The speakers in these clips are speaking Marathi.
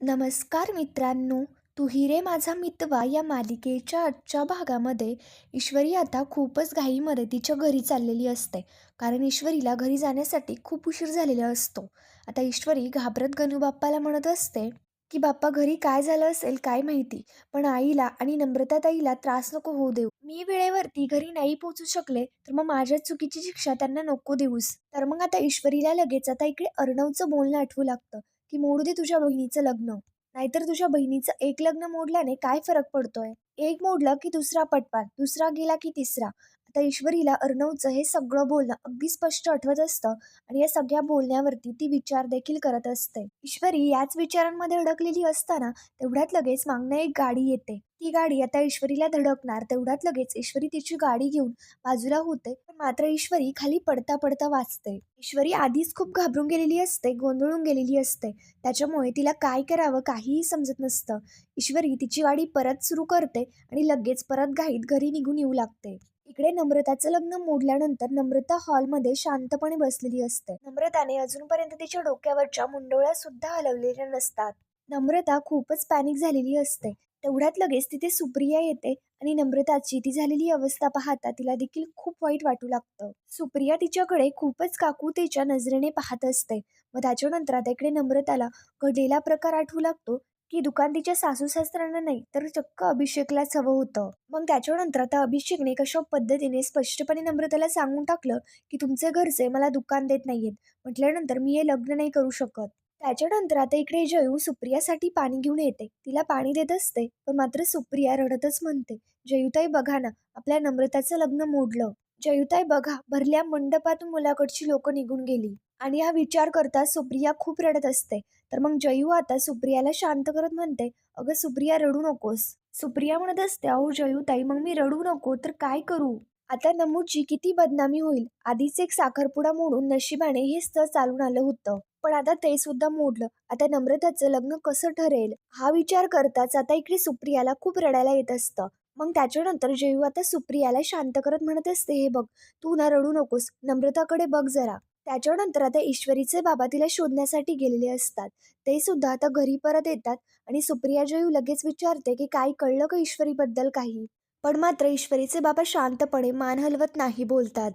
नमस्कार मित्रांनो तू हिरे माझा मितवा या मालिकेच्या आजच्या भागामध्ये ईश्वरी आता खूपच घाईमध्ये तिच्या घरी चाललेली असते. कारण ईश्वरीला घरी जाण्यासाठी खूप उशीर झालेला असतो. आता ईश्वरी घाबरत गणूबाप्पाला म्हणत असते की बाप्पा घरी काय झालं असेल काय माहिती पण आईला आणि नम्रताताईला त्रास नको होऊ देऊ. मी वेळेवरती घरी नाही पोहोचू शकले तर मग माझ्या चुकीची शिक्षा त्यांना नको देऊस. तर मग आता ईश्वरीला लगेच आता इकडे अर्णवचं बोलणं आठवू लागतं की मोडू दे तुझ्या बहिणीचं लग्न. नाहीतर तुझ्या बहिणीचं एक लग्न मोडल्याने काय फरक पडतोय? एक मोडलं की दुसरा पटपाल दुसरा गेला की तिसरा. आता ईश्वरीला अर्णवचं हे सगळं बोलणं अगदी स्पष्ट आठवत असतं आणि या सगळ्या बोलण्यावरती ती विचार देखील करत असते. ईश्वरी याच विचारांमध्ये अडकलेली असताना तेवढ्यात लगेच मागणं एक गाडी येते. ती गाडी आता ईश्वरीला धडकणार तेवढ्यात लगेच ईश्वरी तिची गाडी घेऊन बाजूला होते पण मात्र ईश्वरी खाली पडता पडता वाचते. ईश्वरी आधीच खूप घाबरून गेलेली असते गोंधळून गेलेली असते. त्याच्यामुळे तिला काय करावं काहीही समजत नसतं. ईश्वरी तिची गाडी परत सुरू करते आणि लगेच परत घाईत घरी निघून येऊ लागते. इकडे नम्रताचं लग्न मोडल्यानंतर नम्रता हॉलमध्ये शांतपणे बसलेली असते. नम्रताने अजूनपर्यंत तिच्या डोक्यावरच्या मुंडोळ्या सुद्धा हलवलेल्या नसतात. नम्रता खूपच पॅनिक झालेली असते. तेवढ्यात लगेच तिथे सुप्रिया येते आणि नम्रताची ती झालेली अवस्था पाहता तिला देखील खूप वाईट वाटू लागतं. सुप्रिया तिच्याकडे खूपच काकुतेच्या नजरेने पाहत असते. व त्याच्यानंतर आता इकडे नम्रताला घडलेला प्रकार आठवू लागतो. की दुकान तिच्या सासू सासऱ्यांना नाही तर चक्क अभिषेकलाच हवं होतं. मग त्याच्यानंतर आता अभिषेकने कशा पद्धतीने स्पष्टपणे नम्रताला सांगून टाकलं की तुमचे घरचे मला दुकान देत नाहीयेत म्हटल्यानंतर मी हे लग्न नाही करू शकत. त्याच्यानंतर आता इकडे जयू सुप्रियासाठी पाणी घेऊन येते. तिला पाणी देत असते पण मात्र सुप्रिया रडतच म्हणते जयुताई बघा ना आपल्या नम्रताचं लग्न मोडलं. जयुताई बघा भरल्या मंडपातून मुलाकडची लोक निघून गेली. आणि हा विचार करता सुप्रिया खूप रडत असते. तर मग जयू आता सुप्रियाला शांत करत म्हणते अगं सुप्रिया रडू नकोस. सुप्रिया म्हणत असते अहो जयू ताई मग मी रडू नको तर काय करू? आता नमूची किती बदनामी होईल. आधीच एक साखरपुडा मोडून नशिबाने हे स्थळ चालून आलं होतं. पण आता ते सुद्धा मोडलं. आता नम्रताचं लग्न कसं ठरेल? हा विचार करताच आता इकडे सुप्रियाला खूप रडायला येत असतं. मग त्याच्यानंतर जयू आता सुप्रियाला शांत करत म्हणत असते हे बघ तू ना रडू नकोस. नम्रताकडे बघ जरा. त्याच्यानंतर आता ईश्वरीचे बाबा तिला शोधण्यासाठी गेलेले असतात. ते सुद्धा आता घरी परत येतात आणि सुप्रिया जयू लगेच विचारते की काय कळलं का ईश्वरीबद्दल काही? पण मात्र ईश्वरीचे बाबा शांतपणे मान हलवत नाही बोलतात.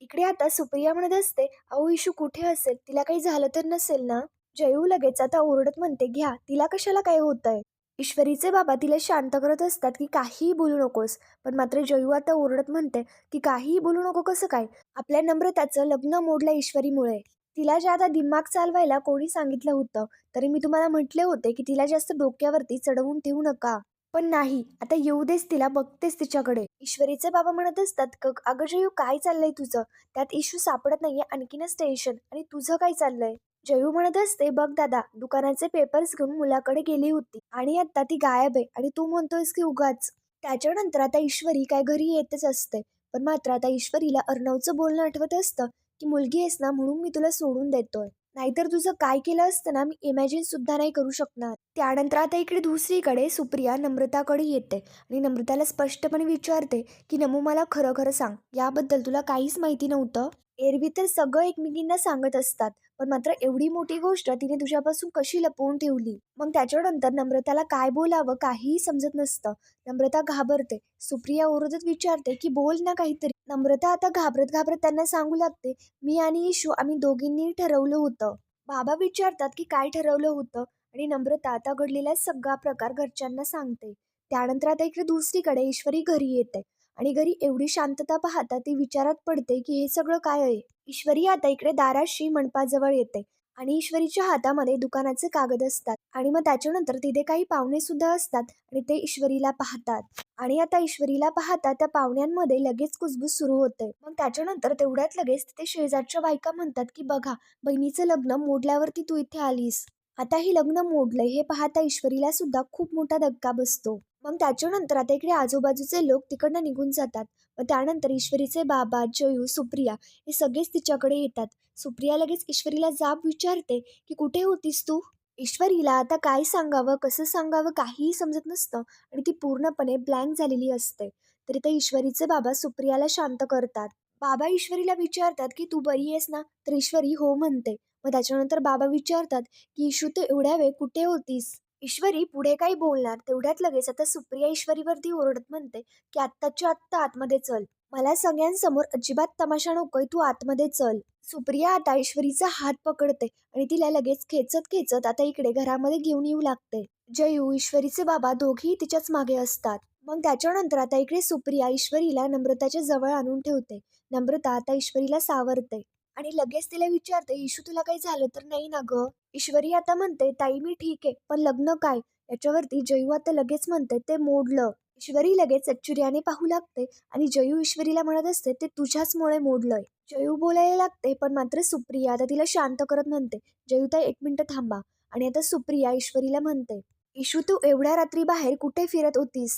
इकडे आता सुप्रिया म्हणत असते अहो इशू कुठे असेल? तिला काही झालं तर नसेल ना? जयू लगेच आता ओरडत म्हणते घ्या तिला कशाला काय होतंय? ईश्वरीचे बाबा तिला शांत करत असतात की काहीही बोलू नकोस. पण मात्र जयू आता ओरडत म्हणते की काहीही बोलू नको कसं काय? आपल्या नम्रताचं लग्न मोडलं ईश्वरीमुळे. तिला ज्यादा दिमाग चालवायला कोणी सांगितलं होतं तरी मी तुम्हाला म्हटले होते की तिला जास्त डोक्यावरती चढवून ठेवू नका. पण नाही आता येऊ देस तिला बघतेस तिच्याकडे. ईश्वरीचे बाबा म्हणत असतात क अगं जयू काय चाललंय तुझं? त्यात इश्यू सापडत नाहीये आणखीनच टेन्शन आणि तुझं काय चाललंय? जयू म्हणत असते बघ दादा दुकानाचे पेपर्स घेऊन मुलाकडे गेली होती आणि आता ती गायब आहे आणि तू म्हणतोयस की उगाच. त्याच्यानंतर आता ईश्वरी काय घरी येतच असते. पण मात्र आता ईश्वरीला अर्णवचं बोलणं आठवत असतं की मुलगी आहेस ना म्हणून मी तुला सोडून देतोय. नाहीतर तुझं काय केलं असतं ना मी इमॅजिन सुद्धा नाही करू शकणार. त्यानंतर आता इकडे दुसरीकडे सुप्रिया नम्रताकडे येते आणि नम्रताला स्पष्टपणे विचारते की नमू मला खरं खरं सांग याबद्दल तुला काहीच माहिती नव्हतं? एरवी तर सगळं एकमेकींना सांगत असतात. पण मात्र एवढी मोठी गोष्ट तिने तुझ्यापासून कशी लपवून ठेवली? मग त्याच्यानंतर नम्रताला काय बोलावं काहीही समजत नसतं. नम्रता घाबरते. सुप्रिया ओरडत विचारते की बोल ना काहीतरी. नम्रता आता घाबरत घाबरत त्यांना सांगू लागते मी आणि इशू आम्ही दोघींनी ठरवलं होतं. बाबा विचारतात की काय ठरवलं होतं? आणि नम्रता आता घडलेला सगळा प्रकार घरच्यांना सांगते. त्यानंतर आता इकडे दुसरीकडे ईश्वरी घरी येते. आणि घरी एवढी शांतता पाहता ती विचारात पडते की हे सगळं काय आहे? ईश्वरी आता इकडे दाराशी मंडपाजवळ येते आणि ईश्वरीच्या हातामध्ये दुकानाचे कागद असतात आणि मग त्याच्यानंतर तिथे काही पाहुणे सुद्धा असतात आणि ते ईश्वरीला पाहतात. आणि आता ईश्वरीला पाहता त्या पाहुण्यांमध्ये लगेच कुजबूज सुरू होते. मग त्याच्यानंतर तेवढ्यात लगेच तिथे शेजारच्या बायका म्हणतात की बघा बहिणीचं लग्न मोडल्यावरती तू इथे आलीस. आता हे लग्न मोडलंय हे पाहता ईश्वरीला सुद्धा खूप मोठा धक्का बसतो. मग त्याच्यानंतर आता इकडे आजूबाजूचे लोक तिकडनं निघून जातात. व त्यानंतर ईश्वरीचे बाबा जयू सुप्रिया हे सगळेच तिच्याकडे येतात. सुप्रिया लगेच ईश्वरीला जाब विचारते की कुठे होतीस तू? ईश्वरीला आता काय सांगावं कसं सांगावं काहीही समजत नसतं आणि ती पूर्णपणे ब्लँक झालेली असते. तरी त्या ईश्वरीचे बाबा सुप्रियाला शांत करतात. बाबा ईश्वरीला विचारतात की तू बरी आहेस ना? तर ईश्वरी हो म्हणते. मग त्याच्यानंतर बाबा विचारतात की इशू तू एवढ्या वेळ कुठे होतीस? ईश्वरी पुढे काही बोलणार तेवढ्यात लगेच आता सुप्रिया ईश्वरीवरती ओरडत म्हणते की आत्ताच्या आत्ता आतमध्ये चल. मला सगळ्यांसमोर अजिबात तमाशा नकोय तू आतमध्ये चल. सुप्रिया आता ईश्वरीचा हात पकडते आणि तिला लगेच खेचत खेचत आता इकडे घरामध्ये घेऊन येऊ लागते. जयू ईश्वरीचे बाबा दोघेही तिच्याच मागे असतात. मग त्याच्यानंतर आता इकडे सुप्रिया ईश्वरीला नम्रताच्या जवळ आणून ठेवते. नम्रता आता ईश्वरीला सावरते. आणि लगेच तिला विचारते इशू तुला काही झालं तर नाही ना ग? ईश्वरी आता म्हणते ताई मी ठीक आहे पण लग्न काय? याच्यावरती जयू आता लगेच म्हणते ते मोडलं. ईश्वरी लगेच आश्चर्याने पाहू लागते आणि जयू ईश्वरीला म्हणत असते ते तुझ्याचमुळे मोडलंय. जयू बोलायला लागते पण मात्र सुप्रिया आता तिला शांत करत म्हणते जयू ताई एक मिनटं थांबा. आणि आता सुप्रिया ईश्वरीला म्हणते इशू तू एवढ्या रात्री बाहेर कुठे फिरत होतीस?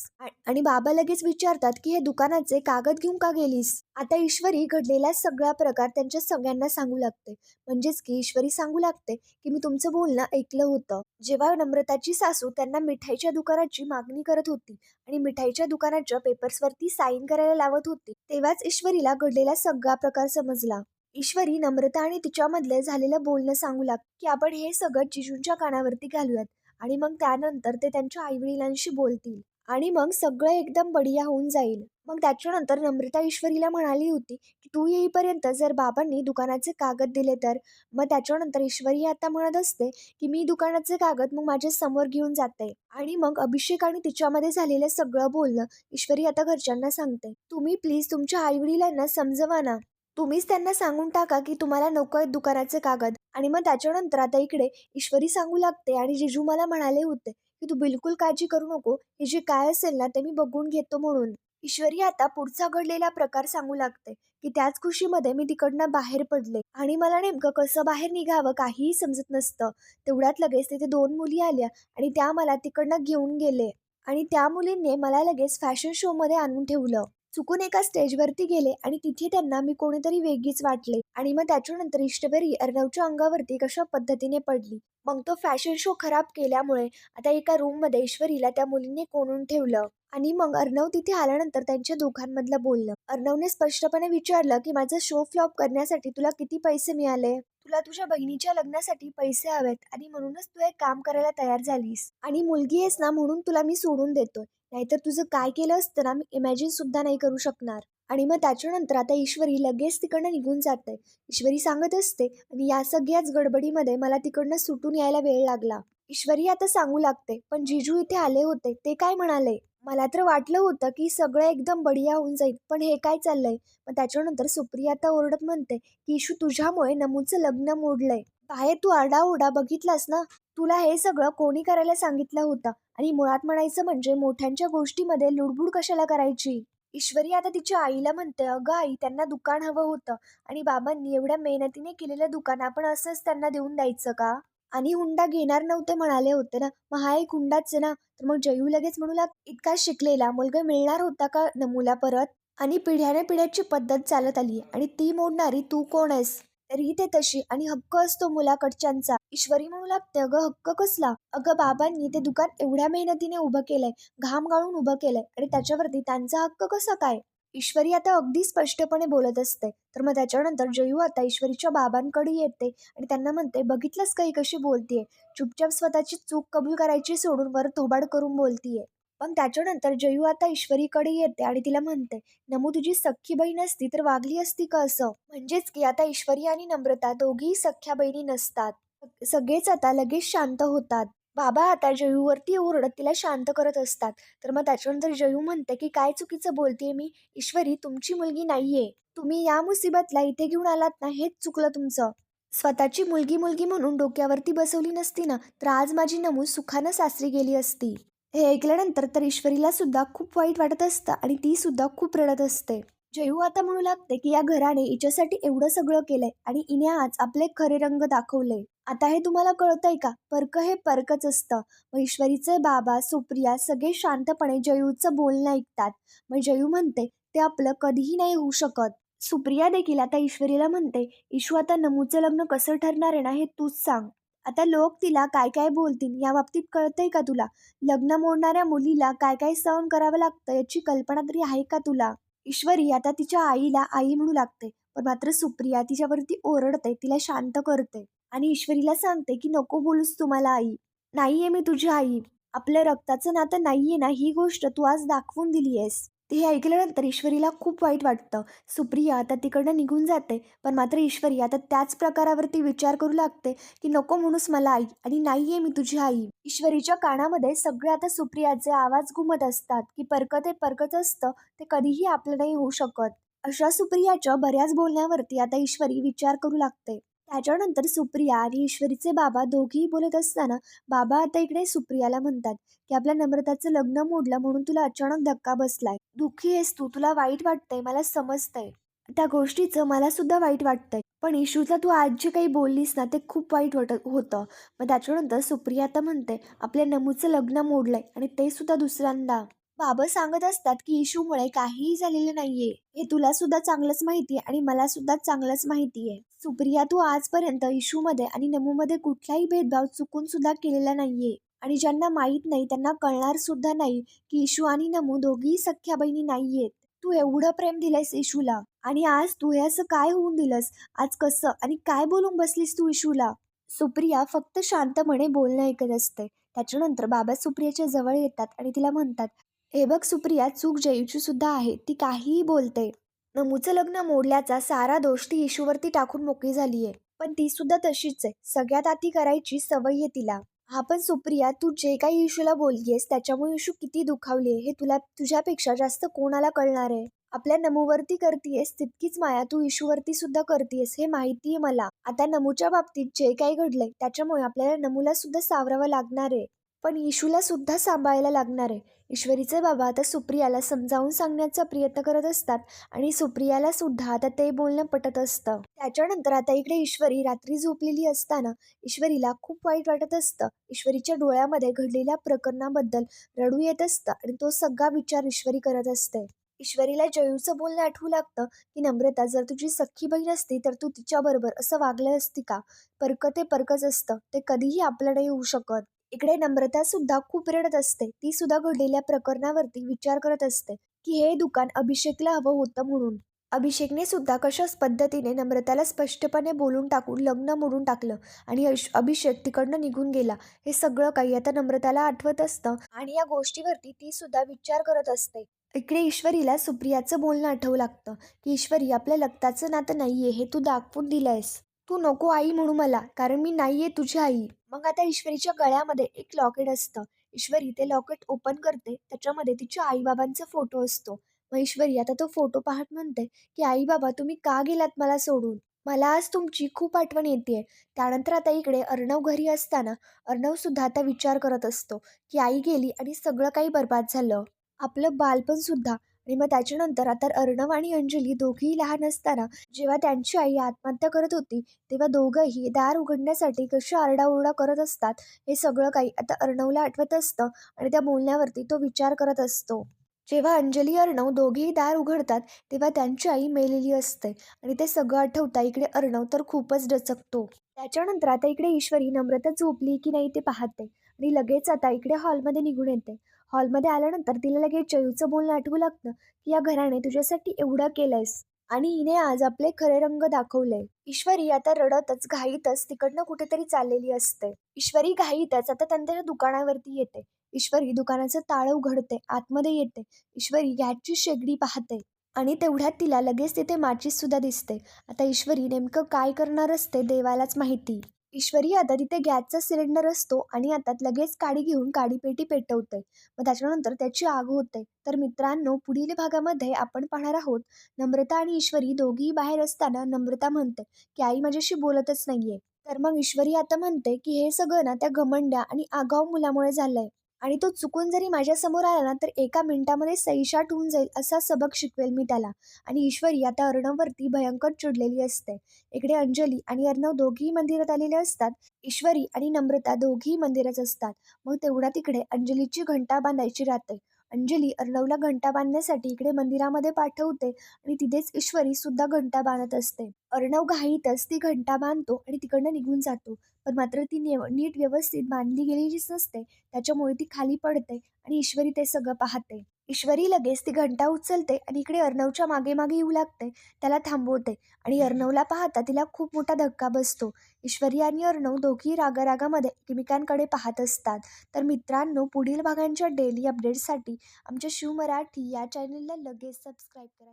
आणि बाबा लगेच विचारतात की हे दुकानाचे कागद घेऊन का गेलीस? आता ईश्वरी घडलेला सगळा प्रकार त्यांच्या सगळ्यांना सांगू लागते. म्हणजेच की ईश्वरी सांगू लागते की मी तुमचं बोलणं ऐकलं होतं. जेव्हा नम्रताची सासू त्यांना मिठाईच्या दुकानाची मागणी करत होती आणि मिठाईच्या दुकानाच्या पेपर्सवरती साईन करायला लावत होती तेव्हाच ईश्वरीला घडलेला सगळा प्रकार समजला. ईश्वरी नम्रता आणि तिच्यामधलं झालेलं बोलणं सांगू लागते की आपण हे सगळं जिजूंच्या कानावरती घालूयात. आणि मग त्यानंतर ते त्यांच्या आईवडिलांशी बोलतील. आणि मग सगळं एकदम बढिया होऊन जाईल. मग त्याच्यानंतर नम्रता ईश्वरीला म्हणाली होती की तू येईपर्यंत जर बाबांनी दुकानाचे कागद दिले तर? मग त्याच्यानंतर ईश्वरी आता म्हणत असते की मी दुकानाचे कागद मग माझ्यासमोर घेऊन जाते. आणि मग अभिषेक आणि तिच्यामध्ये झालेलं सगळं बोलणं ईश्वरी आता घरच्यांना सांगते. तुम्ही प्लीज तुमच्या आईवडिलांना समजवा ना. तुम्हीच त्यांना सांगून टाका की तुम्हाला नको आहेत दुकानाचे कागद. आणि मग त्याच्यानंतर आता इकडे ईश्वरी सांगू लागते आणि जिजू मला म्हणाले होते की तू बिलकुल काळजी करू नको हे जे काय असेल ना ते मी बघून घेतो म्हणून. ईश्वरी आता पुढचा घडलेला प्रकार सांगू लागते की त्याच खुशीमध्ये मी तिकडनं बाहेर पडले आणि मला नेमकं कसं बाहेर निघावं काहीही समजत नसतं. तेवढ्यात लगेच तिथे दोन मुली आल्या आणि त्या मला तिकडनं घेऊन गेले आणि त्या मुलींनी मला लगेच फॅशन शोमध्ये आणून ठेवलं. चुकून एका स्टेजवरती गेले आणि तिथे त्यांना मी कोणीतरी वेगळीच वाटले आणि मग त्याच्यानंतर इष्टबरी अर्णवच्या अंगावरती कशा पद्धतीने पडली. मग तो फॅशन शो खराब केल्यामुळे आता एका रूममध्ये ईश्वरीला त्या मुलीने कोणून ठेवलं? आणि मग अर्णव तिथे आल्यानंतर त्यांच्या दोघांमधलं बोललं. अर्णवने स्पष्टपणे विचारलं की माझा शो फ्लॉप करण्यासाठी तुला किती पैसे मिळाले? तुला तुझ्या बहिणीच्या लग्नासाठी पैसे हवेत आणि म्हणूनच तू एक काम करायला तयार झालीस. आणि मुलगी आहेस ना म्हणून तुला मी सोडून देतोय. नाहीतर तुझं काय केलं असतं ना मी इमॅजिन सुद्धा नाही करू शकणार. आणि मग त्याच्यानंतर आता ईश्वरी लगेच तिकडनं निघून जाते ईश्वरी सांगत असते आणि या सगळ्याच गडबडीमध्ये मला तिकडनं सुटून यायला वेळ लागला. ईश्वरी आता सांगू लागते पण जिजू इथे आले होते ते काय म्हणाले? मला तर वाटलं होतं की सगळं एकदम बढिया होऊन जाईल पण हे काय चाललंय? मग त्याच्यानंतर सुप्रिया आता ओरडत म्हणते की इशू तुझ्यामुळे नमूचं लग्न मोडलंय. बाहेर तू आरडाओरडा बघितलास ना? तुला हे सगळं कोणी करायला सांगितलं होतं? आणि मुळात म्हणायचं म्हणजे मोठ्यांच्या गोष्टीमध्ये लुडबुड कशाला करायची? ईश्वरी आता तिच्या आईला म्हणते अगं आई त्यांना दुकान हवं होतं आणि बाबांनी एवढ्या मेहनतीने केलेलं दुकान आपण असंच त्यांना देऊन द्यायचं का? आणि हुंडा घेणार नव्हते म्हणाले होते ना. मग हा एक हुंडाच आहे ना. तर मग जयू लगेच म्हणूला इतका शिकलेला. मुलगा मिळणार होता का नमूला परत? आणि पिढ्याने पिढ्याची पद्धत चालत आली आणि ती मोडणारी तू कोण आहेस? तरी ते तशी. आणि हक्क असतो मुलाकडच्यांचा. ईश्वरी म्हणू लागते अगं हक्क कसला? अगं बाबांनी ते दुकान एवढ्या मेहनतीने उभं केलंय घाम गाळून उभं केलंय. आणि त्याच्यावरती त्यांचा हक्क कसा काय? ईश्वरी आता अगदी स्पष्टपणे बोलत असते. तर मग त्याच्यानंतर जयू आता ईश्वरीच्या बाबांकडे येते आणि त्यांना म्हणते बघितलंस काही कशी बोलतीये? चुपचाप स्वतःची चूक कबूल करायची सोडून वर थोबाड करून बोलतीये. पण त्याच्यानंतर जयू आता ईश्वरीकडे येते आणि तिला म्हणते नमू तुझी सख्खी बहीण असती तर वागली असती का असं म्हणजेच की आता ईश्वरी आणि नम्रता दोघीही सख्ख्या बहिणी नसतात. सगळेच आता लगेच शांत होतात. बाबा आता जयूवरती ओरडत तिला शांत करत असतात. तर मग त्याच्यानंतर जयू म्हणते की काय चुकीचं बोलतेय मी? ईश्वरी तुमची मुलगी नाहीये. तुम्ही या मुसीबतला इथे घेऊन आलात ना हेच चुकलं तुमचं. स्वतःची मुलगी मुलगी म्हणून डोक्यावरती बसवली नसती ना तर आज माझी नमू सुखानं सासरी गेली असती. हे ऐकल्यानंतर तर ईश्वरीला सुद्धा खूप वाईट वाटत असतं आणि ती सुद्धा खूप रडत असते. जयू आता म्हणू लागते की या घराने हिच्यासाठी एवढं सगळं केलंय आणि हिने आज आपले खरे रंग दाखवले. आता हे तुम्हाला कळतंय का? पर्क हे पर्कच असतं. मग ईश्वरीचे बाबा सुप्रिया सगळे शांतपणे जयूचं बोलणं ऐकतात. मग जयू म्हणते ते आपलं कधीही नाही होऊ शकत. सुप्रिया देखील आता ईश्वरीला म्हणते ईश्वर आता नमूचं लग्न कसं ठरणार आहे ना हे तूच सांग. आता लोक तिला काय काय बोलतील या बाबतीत कळतंय का तुला? लग्न मोडणाऱ्या मुलीला काय काय सहन करावं लागतं याची कल्पना तरी आहे का तुला? ईश्वरी आता तिच्या आईला आई म्हणू लागते पण मात्र सुप्रिया तिच्यावरती ओरडते तिला शांत करते आणि ईश्वरीला सांगते की नको बोलूस तुम्हाला आई. नाहीये मी तुझी आई. आपल्या रक्ताचं नातं नाहीये ना ही गोष्ट तू आज दाखवून दिली आहेस ते हे ऐकल्यानंतर ईश्वरीला खूप वाईट वाटतं. सुप्रिया आता तिकडनं निघून जाते पण मात्र ईश्वरी आता त्याच प्रकारावरती विचार करू लागते की नको म्हणूस मला आई आणि नाही आहे मी तुझी आई. ईश्वरीच्या कानामध्ये सगळे आता सुप्रियाचे आवाज घुमत असतात की परकत हे परकत असतं ते कधीही आपलं नाही होऊ शकत. अशा सुप्रियाच्या बऱ्याच बोलण्यावरती आता ईश्वरी विचार करू लागते. त्याच्यानंतर सुप्रिया आणि ईश्वरीचे बाबा दोघेही बोलत असताना बाबा आता इकडे सुप्रियाला म्हणतात की आपल्या नम्रताचं लग्न मोडलं म्हणून तुला अचानक धक्का बसलाय. दुःखी आहेस तू तुला वाईट वाटतंय मला समजतंय. त्या गोष्टीचं मला सुद्धा वाईट वाटतंय. पण इशूला तू आज जे काही बोललीस ना ते खूप वाईट वाटत होतं. मग त्याच्यानंतर सुप्रिया आता म्हणते आपल्या नमूचं लग्न मोडलंय आणि ते सुद्धा दुसऱ्यांदा. बाबा सांगत असतात की इशूमुळे काहीही झालेलं नाहीये. हे तुला सुद्धा चांगलंच माहिती आहे आणि मला सुद्धा चांगलंच माहिती आहे सुप्रिया तू आजपर्यंत इशूमध्ये आणि नमूमध्ये कुठलाही भेदभाव चुकून सुद्धा केलेला नाहीये. आणि ज्यांना माहीत नाही त्यांना कळणार सुद्धा नाही की इशू आणि नमू दोघीही सख्या बहिणी नाहीयेत. तू एवढं प्रेम दिलंयस इशूला. आणि आज तू हे असं काय होऊन दिलंस? आज कसं आणि काय बोलून बसलीस तू इशूला? सुप्रिया फक्त शांतपणे बोलणं ऐकत असते. त्याच्यानंतर बाबा सुप्रियाच्या जवळ येतात आणि तिला म्हणतात हे बघ सुप्रिया चूक जयूची सुद्धा आहे. ती काहीही बोलते. नमूचं लग्न मोडल्याचा सारा दोष ती इशूवरती टाकून मोकळी झाली आहे पण ती सुद्धा तशीच आहे. सगळ्यात आती करायची सवय आहे तिला. हा पण सुप्रिया तू जे काही इशूला बोललीयस त्याच्यामुळे इशू किती दुखावली हे तुला तुझ्यापेक्षा जास्त कोणाला कळणार आहे? आपल्या नमूवरती करतीयस तितकीच माया तू इशूवरती सुद्धा करतीयस हे माहिती आहे मला. आता नमूच्या बाबतीत जे काही घडलंय त्याच्यामुळे आपल्याला नमूला सुद्धा सावरावं लागणार आहे. पण इशूला सुद्धा सांभाळायला लागणार आहे. ईश्वरीचे बाबा आता सुप्रियाला समजावून सांगण्याचा प्रयत्न करत असतात आणि सुप्रियाला सुद्धा आता ते बोलणं पटत असतं. त्याच्यानंतर आता इकडे ईश्वरी रात्री झोपलेली असताना ईश्वरीला खूप वाईट वाटत असतं. ईश्वरीच्या डोळ्यामध्ये घडलेल्या प्रकरणाबद्दल रडू येत असतं आणि तो सगळा विचार ईश्वरी करत असते. ईश्वरीला जयूचं बोलणं आठवू लागतं की नम्रता जर तुझी सख्खी बहीण असती तर तू तिच्याबरोबर असं वागलं असती का? परक ते परकच असतं. ते कधीही आपलं नाही होऊ शकत. इकडे नम्रता सुद्धा खूप रडत असते. ती सुद्धा घडलेल्या प्रकरणावरती विचार करत असते की हे दुकान अभिषेकला हवं होतं म्हणून. अभिषेकने सुद्धा कशाच पद्धतीने नम्रताला स्पष्टपणे बोलून टाकून लग्न मोडून टाकलं आणि अश- अभिषेक तिकडनं निघून गेला. हे सगळं काही आता नम्रताला आठवत असतं आणि या गोष्टीवरती ती सुद्धा विचार करत असते. इकडे ईश्वरीला सुप्रियाचं बोलणं आठवू लागतं की ईश्वरी आपल्या लग्नाचं नातं नाहीये हे तू दाखवून दिलंयस. तू नको आई म्हणू मला कारण मी नाहीये तुझी आई. मग आता ईश्वरीच्या गळ्यामध्ये एक लॉकेट असतं. ईश्वरी ते लॉकेट ओपन करते त्याच्यामध्ये तिच्या आईबाबांचा फोटो असतो. मग ईश्वरी आता तो फोटो पाहत म्हणते की आई बाबा तुम्ही का गेलात मला सोडून? मला आज तुमची खूप आठवण येते त्यानंतर आता इकडे अर्णव घरी असताना अर्णव सुद्धा आता विचार करत असतो की आई गेली आणि सगळं काही बर्बाद झालं. आपलं बालपण सुद्धा आणि मग त्याच्यानंतर आता अर्णव आणि अंजली दोघेही लहान असताना जेव्हा त्यांची आई आत्महत्या करत होती तेव्हा दोघंही दार उघडण्यासाठी कशी आरडाओरडा करत असतात हे सगळं काही आता अर्णवला आठवत असतं आणि त्या बोलण्यावरती तो विचार करत असतो. जेव्हा अंजली अर्णव दोघेही दार उघडतात तेव्हा त्यांची आई मेलेली असते आणि ते सगळं आठवता इकडे अर्णव तर खूपच डचकतो. त्याच्यानंतर आता इकडे ईश्वरी नम्रता झोपली की नाही ते पाहते आणि लगेच आता इकडे हॉलमध्ये निघून येते. हॉलमध्ये आल्यानंतर तिला लगेच जयूचं बोलणं आठवू लागतं की या घराने तुझ्यासाठी एवढं केलंयस. आणि हिने आज आपले खरे रंग दाखवले ईश्वरी आता रडतच घाईतच तिकडनं कुठेतरी चाललेली असते. ईश्वरी घाईतच आता त्यांच्या दुकानावरती येते. ईश्वरी दुकानाचं ताळं उघडते आतमध्ये येते. ईश्वरी गॅसची शेगडी पाहते. आणि तेवढ्यात तिला लगेच तिथे माचीस सुद्धा दिसते. आता ईश्वरी नेमकं काय करणार असते देवालाच माहिती. ईश्वरी आता तिथे गॅसचा सिलेंडर असतो आणि आता लगेच काडी घेऊन काडीपेटी पेटवते मग त्याच्यानंतर त्याची आग होते. तर मित्रांनो पुढील भागामध्ये आपण पाहणार आहोत नम्रता आणि ईश्वरी दोघीही बाहेर असताना नम्रता म्हणते की आई माझ्याशी बोलतच नाहीये. तर मग ईश्वरी आता म्हणते की हे सगळं ना त्या घमंड्या आणि आगाऊ मुलामुळे झालंय. आणि तो चुकून जरी माझ्यासमोर आला ना तर एका मिनिटामध्ये सैशाट होऊन जाईल असा सबक शिकवेल मी त्याला. आणि ईश्वरी आता अर्णववरती भयंकर चिडलेली असते. इकडे अंजली आणि अर्णव दोघीही मंदिरात आलेले असतात. ईश्वरी आणि नम्रता दोघीही मंदिरात असतात. मग तेवढा तिकडे अंजलीची घंटा बांधायची राहते. अंजली अर्णवला घंटा बांधण्यासाठी इकडे मंदिरामध्ये पाठवते आणि तिथेच ईश्वरी सुद्धा घंटा बांधत असते. अर्णव घाईतच ती घंटा बांधतो आणि तिकडनं निघून जातो. पण मात्र ती नेव नीट व्यवस्थित बांधली गेलेलीच नसते. त्याच्यामुळे ती खाली पडते आणि ईश्वरी ते सगळं पाहते. ईश्वरी लगेच ती घंटा उचलते आणि इकडे अर्णवच्या मागे मागे येऊ लागते. त्याला थांबवते आणि अर्णवला पाहता तिला खूप मोठा धक्का बसतो. ईश्वरी आणि अर्णव दोघी रागारागामध्ये एकमेकांकडे पाहत असतात. तर मित्रांनो पुढील भागांच्या डेली अपडेट्ससाठी आमच्या शिव मराठी या चॅनलला लगेच सबस्क्राईब करा.